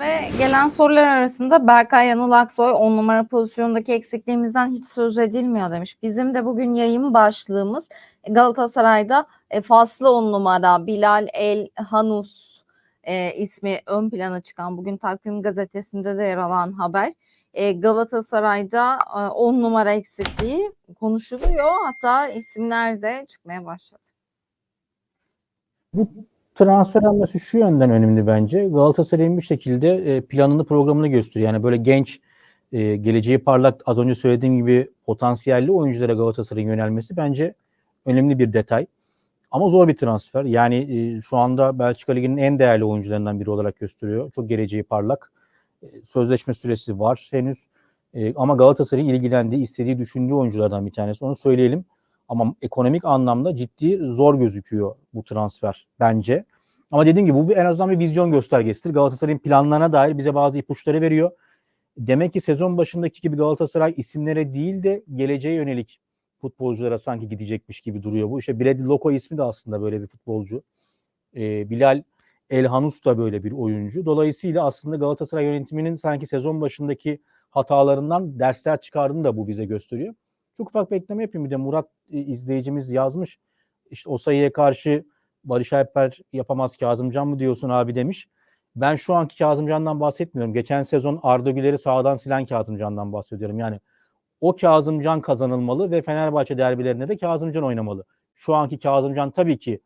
Ve gelen sorular arasında Berkay Yanıl Aksoy 10 numara pozisyondaki eksikliğimizden hiç söz edilmiyor demiş. Bizim de bugün yayın başlığımız Galatasaray'da e, faslı 10 numara Bilal El Hanus e, ismi ön plana çıkan bugün Takvim Gazetesi'nde de yer alan haber. E, Galatasaray'da e, 10 numara eksikliği konuşuluyor. Hatta isimler de çıkmaya başladı. Bu transfer hamlesi şu yönden önemli bence. Galatasaray'ın bir şekilde e, planını programını gösteriyor. Yani böyle genç, e, geleceği parlak az önce söylediğim gibi potansiyelli oyunculara Galatasaray'ın yönelmesi bence önemli bir detay. Ama zor bir transfer. Yani e, şu anda Belçika Ligi'nin en değerli oyuncularından biri olarak gösteriyor. Çok geleceği parlak. Sözleşme süresi var henüz. Ama Galatasaray'ın ilgilendiği, istediği, düşündüğü oyunculardan bir tanesi. Onu söyleyelim. Ama ekonomik anlamda ciddi zor gözüküyor bu transfer bence. Ama dediğim gibi bu en azından bir vizyon göstergesidir. Galatasaray'ın planlarına dair bize bazı ipuçları veriyor. Demek ki sezon başındaki gibi Galatasaray isimlere değil de geleceğe yönelik futbolculara sanki gidecekmiş gibi duruyor bu. İşte Brady Loko ismi de aslında böyle bir futbolcu. Ee, Bilal Elhanus da böyle bir oyuncu. Dolayısıyla aslında Galatasaray yönetiminin sanki sezon başındaki hatalarından dersler çıkardığını da bu bize gösteriyor. Çok ufak bir ekleme yapayım. Bir de Murat e, izleyicimiz yazmış. İşte o sayıya karşı Barış Alper yapamaz Kazımcan mı diyorsun abi demiş. Ben şu anki Kazımcan'dan bahsetmiyorum. Geçen sezon Arda Güler'i sağdan silen Kazımcan'dan bahsediyorum. Yani o Kazımcan kazanılmalı ve Fenerbahçe derbilerinde de Kazımcan oynamalı. Şu anki Kazımcan tabii ki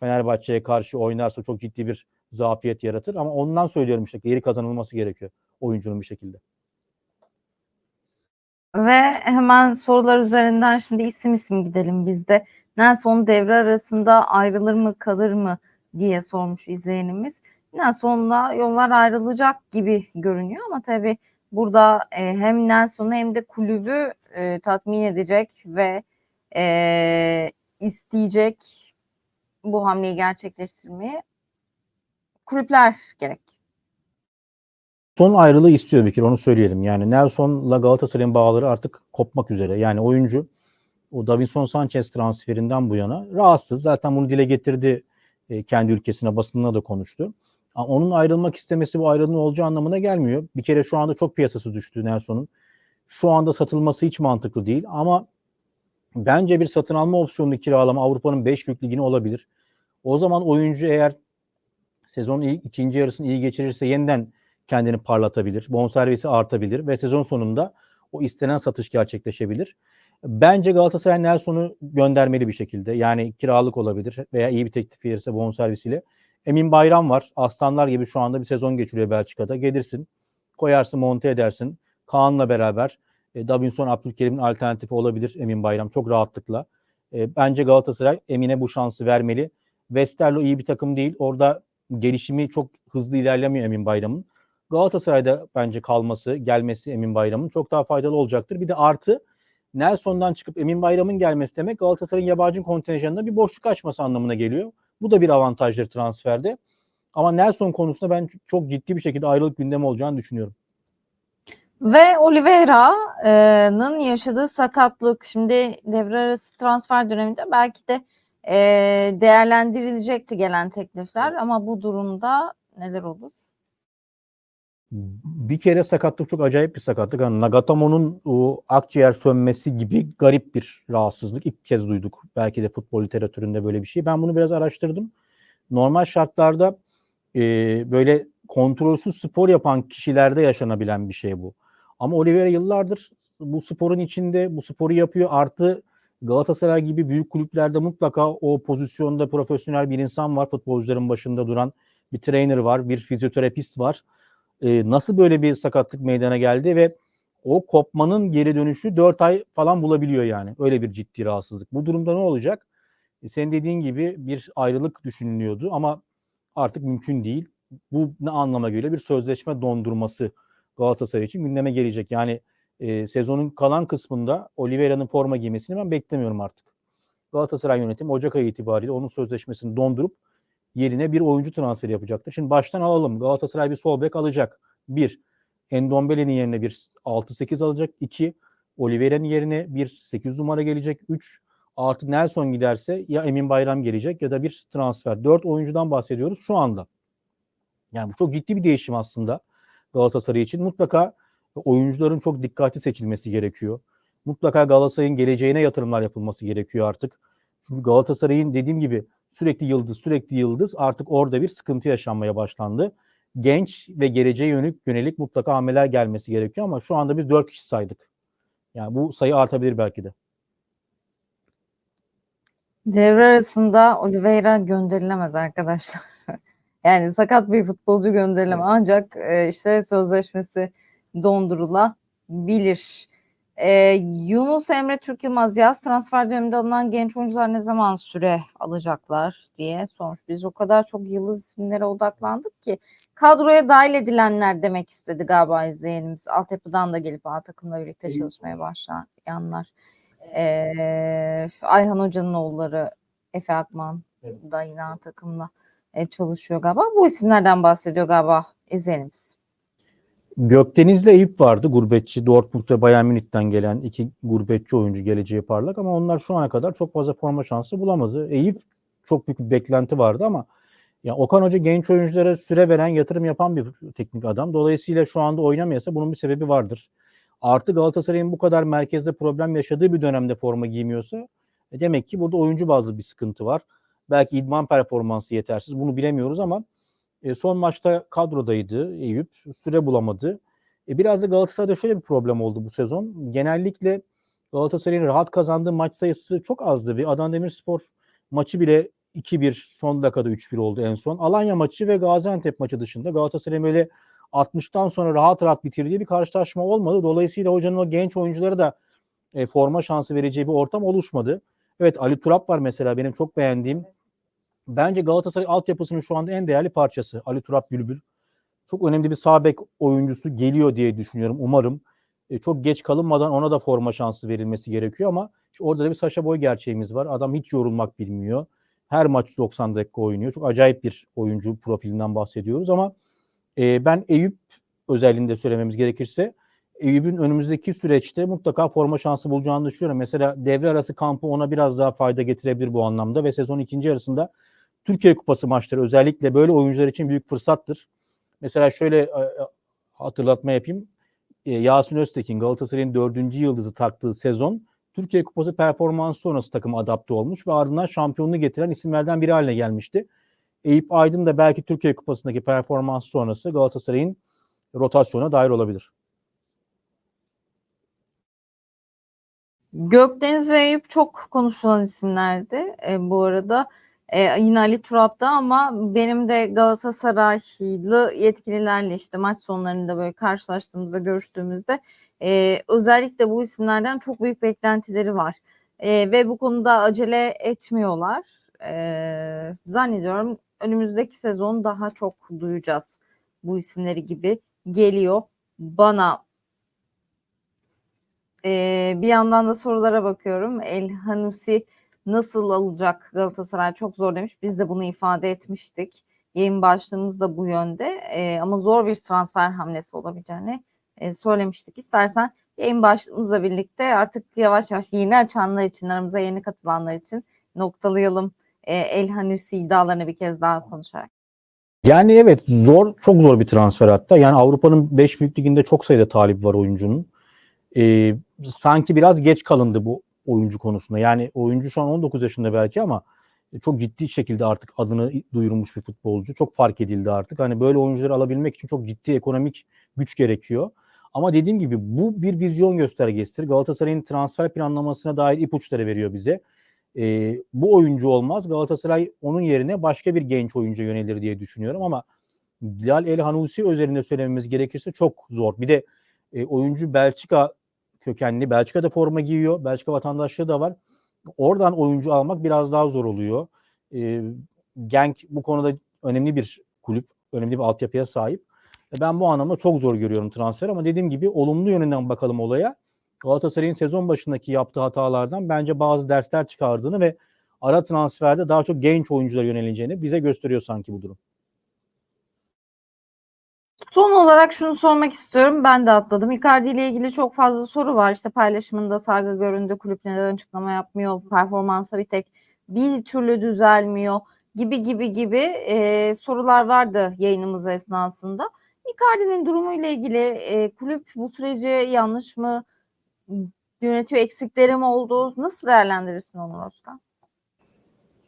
Fenerbahçe'ye karşı oynarsa çok ciddi bir zafiyet yaratır ama ondan söylüyorum işte geri kazanılması gerekiyor oyuncunun bir şekilde. Ve hemen sorular üzerinden şimdi isim isim gidelim biz de. Nelson devre arasında ayrılır mı kalır mı diye sormuş izleyenimiz. Nelson'la yollar ayrılacak gibi görünüyor ama tabii burada e, hem Nelson'u hem de kulübü e, tatmin edecek ve e, isteyecek bu hamleyi gerçekleştirmeyi kulüpler gerek. Son ayrılığı istiyor bir kere onu söyleyelim. Yani Nelson'la Galatasaray'ın bağları artık kopmak üzere. Yani oyuncu o Davinson Sanchez transferinden bu yana rahatsız. Zaten bunu dile getirdi e, kendi ülkesine basınına da konuştu. Ama onun ayrılmak istemesi bu ayrılığın olacağı anlamına gelmiyor. Bir kere şu anda çok piyasası düştü Nelson'un. Şu anda satılması hiç mantıklı değil ama bence bir satın alma opsiyonlu kiralama Avrupa'nın 5 büyük ligine olabilir. O zaman oyuncu eğer sezonun ilk, ikinci yarısını iyi geçirirse yeniden kendini parlatabilir. Bonservisi artabilir ve sezon sonunda o istenen satış gerçekleşebilir. Bence Galatasaray Nelson'u göndermeli bir şekilde. Yani kiralık olabilir veya iyi bir teklif verirse bonservisiyle. Emin Bayram var. Aslanlar gibi şu anda bir sezon geçiriyor Belçika'da. Gelirsin, koyarsın, monte edersin. Kaan'la beraber e, Davinson Abdülkerim'in alternatifi olabilir Emin Bayram çok rahatlıkla. E, bence Galatasaray Emin'e bu şansı vermeli. Westerlo iyi bir takım değil. Orada gelişimi çok hızlı ilerlemiyor Emin Bayram'ın. Galatasaray'da bence kalması, gelmesi Emin Bayram'ın çok daha faydalı olacaktır. Bir de artı Nelson'dan çıkıp Emin Bayram'ın gelmesi demek Galatasaray'ın yabancı kontenjanında bir boşluk açması anlamına geliyor. Bu da bir avantajdır transferde. Ama Nelson konusunda ben çok ciddi bir şekilde ayrılık gündemi olacağını düşünüyorum. Ve Oliveira'nın yaşadığı sakatlık şimdi devre arası transfer döneminde belki de değerlendirilecekti gelen teklifler ama bu durumda neler olur? Bir kere sakatlık çok acayip bir sakatlık. Yani Nagatomo'nun o akciğer sönmesi gibi garip bir rahatsızlık ilk kez duyduk. Belki de futbol literatüründe böyle bir şey. Ben bunu biraz araştırdım. Normal şartlarda e, böyle kontrolsüz spor yapan kişilerde yaşanabilen bir şey bu. Ama Oliveira yıllardır bu sporun içinde bu sporu yapıyor. Artı Galatasaray gibi büyük kulüplerde mutlaka o pozisyonda profesyonel bir insan var. Futbolcuların başında duran bir trainer var, bir fizyoterapist var. Ee, nasıl böyle bir sakatlık meydana geldi ve o kopmanın geri dönüşü 4 ay falan bulabiliyor yani. Öyle bir ciddi rahatsızlık. Bu durumda ne olacak? E, senin dediğin gibi bir ayrılık düşünülüyordu ama artık mümkün değil. Bu ne anlama geliyor? Bir sözleşme dondurması Galatasaray için gündeme gelecek. Yani e, sezonun kalan kısmında Oliveira'nın forma giymesini ben beklemiyorum artık. Galatasaray yönetimi Ocak ayı itibariyle onun sözleşmesini dondurup yerine bir oyuncu transferi yapacaktır. Şimdi baştan alalım. Galatasaray bir sol bek alacak. Bir, Endombele'nin yerine bir 6-8 alacak. İki, Oliveira'nın yerine bir 8 numara gelecek. Üç, artı Nelson giderse ya Emin Bayram gelecek ya da bir transfer. Dört oyuncudan bahsediyoruz şu anda. Yani bu çok ciddi bir değişim aslında. Galatasaray için. Mutlaka oyuncuların çok dikkatli seçilmesi gerekiyor. Mutlaka Galatasaray'ın geleceğine yatırımlar yapılması gerekiyor artık. Çünkü Galatasaray'ın dediğim gibi sürekli yıldız sürekli yıldız artık orada bir sıkıntı yaşanmaya başlandı. Genç ve geleceğe yönelik yönelik mutlaka hamleler gelmesi gerekiyor ama şu anda biz 4 kişi saydık. Yani bu sayı artabilir belki de. Devre arasında Oliveira gönderilemez arkadaşlar. yani sakat bir futbolcu gönderilemez. Ancak e, işte sözleşmesi dondurulabilir. E, Yunus Emre Türk Yılmaz yaz transfer döneminde alınan genç oyuncular ne zaman süre alacaklar diye sormuş. Biz o kadar çok yıldız isimlere odaklandık ki kadroya dahil edilenler demek istedi galiba izleyenimiz. Altyapıdan da gelip A takımla birlikte çalışmaya başlayanlar. Ee, Ayhan Hoca'nın oğulları Efe Akman da yine A takımla e, çalışıyor galiba. Bu isimlerden bahsediyor galiba izleyenimiz. Gökdeniz'le Eyüp vardı. Gurbetçi Dortmund ve Bayern Münih'ten gelen iki gurbetçi oyuncu geleceği parlak ama onlar şu ana kadar çok fazla forma şansı bulamadı. Eyüp çok büyük bir beklenti vardı ama ya Okan Hoca genç oyunculara süre veren, yatırım yapan bir teknik adam. Dolayısıyla şu anda oynamıyorsa bunun bir sebebi vardır. Artı Galatasaray'ın bu kadar merkezde problem yaşadığı bir dönemde forma giymiyorsa e demek ki burada oyuncu bazlı bir sıkıntı var. Belki idman performansı yetersiz. Bunu bilemiyoruz ama e, son maçta kadrodaydı Eyüp. Süre bulamadı. E, biraz da Galatasaray'da şöyle bir problem oldu bu sezon. Genellikle Galatasaray'ın rahat kazandığı maç sayısı çok azdı. Bir Adana Demirspor maçı bile 2-1 son dakikada 3-1 oldu en son. Alanya maçı ve Gaziantep maçı dışında Galatasaray'ın böyle 60'tan sonra rahat rahat bitirdiği bir karşılaşma olmadı. Dolayısıyla hocanın o genç oyunculara da e, forma şansı vereceği bir ortam oluşmadı. Evet Ali Turap var mesela benim çok beğendiğim. Bence Galatasaray altyapısının şu anda en değerli parçası Ali Turap Bülbül. Çok önemli bir sağ bek oyuncusu geliyor diye düşünüyorum umarım. E, çok geç kalınmadan ona da forma şansı verilmesi gerekiyor ama işte orada da bir Saşa Boy gerçeğimiz var. Adam hiç yorulmak bilmiyor. Her maç 90 dakika oynuyor. Çok acayip bir oyuncu profilinden bahsediyoruz ama e, ben Eyüp özelliğinde söylememiz gerekirse Eyüp'ün önümüzdeki süreçte mutlaka forma şansı bulacağını düşünüyorum. Mesela devre arası kampı ona biraz daha fayda getirebilir bu anlamda ve sezon ikinci yarısında Türkiye Kupası maçları özellikle böyle oyuncular için büyük fırsattır. Mesela şöyle e, hatırlatma yapayım. E, Yasin Öztekin Galatasaray'ın dördüncü yıldızı taktığı sezon Türkiye Kupası performansı sonrası takım adapte olmuş ve ardından şampiyonluğu getiren isimlerden biri haline gelmişti. Eyüp Aydın da belki Türkiye Kupası'ndaki performansı sonrası Galatasaray'ın rotasyona dahil olabilir. Gökdeniz ve Eyüp çok konuşulan isimlerdi e, bu arada. E, yine Ali Turap'ta ama benim de Galatasaraylı yetkililerle işte maç sonlarında böyle karşılaştığımızda görüştüğümüzde e, özellikle bu isimlerden çok büyük beklentileri var. E, ve bu konuda acele etmiyorlar. E, zannediyorum önümüzdeki sezon daha çok duyacağız bu isimleri gibi geliyor bana. Ee, bir yandan da sorulara bakıyorum. El Hanusi nasıl alacak Galatasaray çok zor demiş. Biz de bunu ifade etmiştik. Yayın başlığımız da bu yönde. Ee, ama zor bir transfer hamlesi olabileceğini e, söylemiştik. İstersen yayın başlığımızla birlikte artık yavaş yavaş yeni açanlar için, aramıza yeni katılanlar için noktalayalım. E, El Hanusi iddialarını bir kez daha konuşarak. Yani evet zor, çok zor bir transfer hatta. Yani Avrupa'nın 5 büyük liginde çok sayıda talip var oyuncunun. Ee, sanki biraz geç kalındı bu oyuncu konusunda. Yani oyuncu şu an 19 yaşında belki ama çok ciddi şekilde artık adını duyurmuş bir futbolcu. Çok fark edildi artık. Hani böyle oyuncuları alabilmek için çok ciddi ekonomik güç gerekiyor. Ama dediğim gibi bu bir vizyon göstergesidir. Galatasaray'ın transfer planlamasına dair ipuçları veriyor bize. Ee, bu oyuncu olmaz. Galatasaray onun yerine başka bir genç oyuncu yönelir diye düşünüyorum ama Bilal El Hanusi özelinde söylememiz gerekirse çok zor. Bir de e, oyuncu Belçika kökenli. Belçika'da forma giyiyor. Belçika vatandaşlığı da var. Oradan oyuncu almak biraz daha zor oluyor. E, Genk bu konuda önemli bir kulüp. Önemli bir altyapıya sahip. E, ben bu anlamda çok zor görüyorum transfer ama dediğim gibi olumlu yönünden bakalım olaya. Galatasaray'ın sezon başındaki yaptığı hatalardan bence bazı dersler çıkardığını ve ara transferde daha çok genç oyuncular yöneleceğini bize gösteriyor sanki bu durum. Son olarak şunu sormak istiyorum. Ben de atladım. Icardi ile ilgili çok fazla soru var. İşte paylaşımında saygı göründü. Kulüp neden açıklama yapmıyor? Performansa bir tek bir türlü düzelmiyor gibi gibi gibi e, sorular vardı yayınımız esnasında. Icardi'nin durumuyla ilgili e, kulüp bu süreci yanlış mı yönetiyor, eksikleri mi oldu? Nasıl değerlendirirsin Onur Özkan?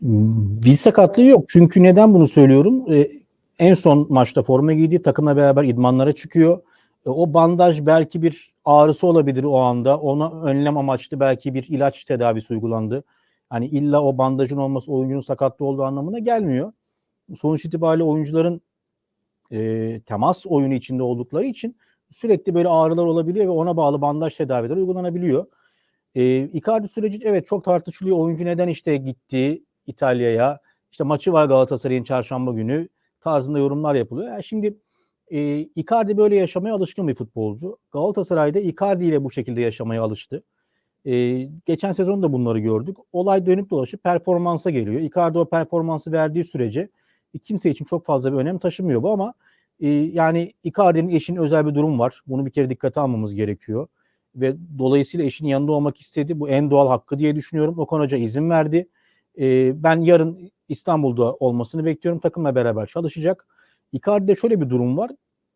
Bir sakatlığı yok. Çünkü neden bunu söylüyorum? Ee, en son maçta forma giydi. Takımla beraber idmanlara çıkıyor. E, o bandaj belki bir ağrısı olabilir o anda. Ona önlem amaçlı belki bir ilaç tedavisi uygulandı. Hani illa o bandajın olması oyuncunun sakatlığı olduğu anlamına gelmiyor. Sonuç itibariyle oyuncuların e, temas oyunu içinde oldukları için sürekli böyle ağrılar olabiliyor ve ona bağlı bandaj tedavileri uygulanabiliyor. E, Icardi süreci evet çok tartışılıyor. Oyuncu neden işte gitti İtalya'ya? İşte maçı var Galatasaray'ın çarşamba günü tarzında yorumlar yapılıyor. Yani şimdi e, Icardi böyle yaşamaya alışkın bir futbolcu. Galatasaray'da Icardi ile bu şekilde yaşamaya alıştı. E, geçen sezon da bunları gördük. Olay dönüp dolaşıp performansa geliyor. Icardi o performansı verdiği sürece kimse için çok fazla bir önem taşımıyor bu ama e, yani Icardi'nin eşinin özel bir durum var. Bunu bir kere dikkate almamız gerekiyor. Ve dolayısıyla eşinin yanında olmak istedi. Bu en doğal hakkı diye düşünüyorum. Okan Hoca izin verdi. E, ben yarın İstanbul'da olmasını bekliyorum. Takımla beraber çalışacak. Icardi'de şöyle bir durum var.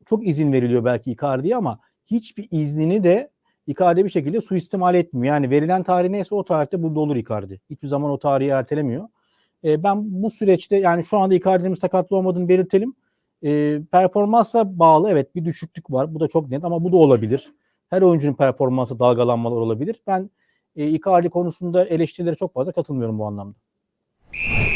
Çok izin veriliyor belki Icardi'ye ama hiçbir iznini de Icardi bir şekilde suistimal etmiyor. Yani verilen tarih neyse o tarihte burada olur Icardi. Hiçbir zaman o tarihi ertelemiyor. E, ben bu süreçte yani şu anda Icardi'nin sakatlı olmadığını belirtelim. E, performansa bağlı evet bir düşüklük var. Bu da çok net ama bu da olabilir. Her oyuncunun performansı dalgalanmalar olabilir. Ben e, Icardi konusunda eleştirilere çok fazla katılmıyorum bu anlamda. you